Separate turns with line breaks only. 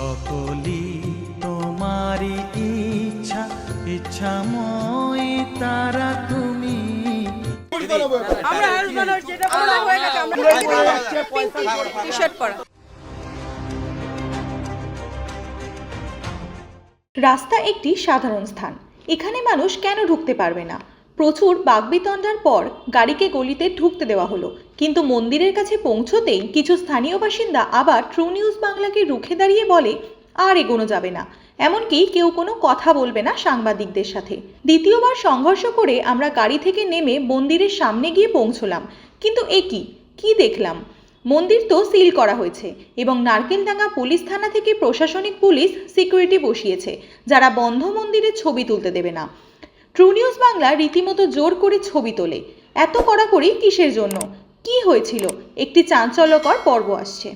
সকলি তোমারই ইচ্ছা ইচ্ছাময় তারা তুমি।
আমরা যেটা হয়ে গেছে আমরা টি শার্ট পরা।
রাস্তা একটি সাধারণ স্থান। এখানে মানুষ কেন ঢুকতে পারবে না? প্রচুর বাগবিতণ্ডার পর গাড়িকে গলিতে ঢুকতে দেওয়া হলো। কিন্তু মন্দিরের কাছে পৌঁছতেই কিছু স্থানীয় বাসিন্দা আবার ট্রু নিউজ বাংলাকে রুখে দাঁড়িয়ে বলে, আর এগোনো যাবে না। এমনকি কেউ কোনো কথা বলবে না সাংবাদিকদের সাথে। দ্বিতীয়বার সংঘর্ষ করে আমরা গাড়ি থেকে নেমে মন্দিরের সামনে গিয়ে পৌঁছলাম। কিন্তু এ কি? কি দেখলাম? মন্দির তো সিল করা হয়েছে এবং নারকেলডাঙ্গা পুলিশ থানা থেকে প্রশাসনিক পুলিশ সিকিউরিটি বসিয়েছে, যারা বন্ধ মন্দিরের ছবি তুলতে দেবে না। ট্রু নিউজ বাংলা রীতিমতো জোর করে ছবি তোলে। এত কড়াকড়ি কিসের জন্য? কি হয়েছিল? একটি চাঞ্চল্যকর পর্ব আসছে।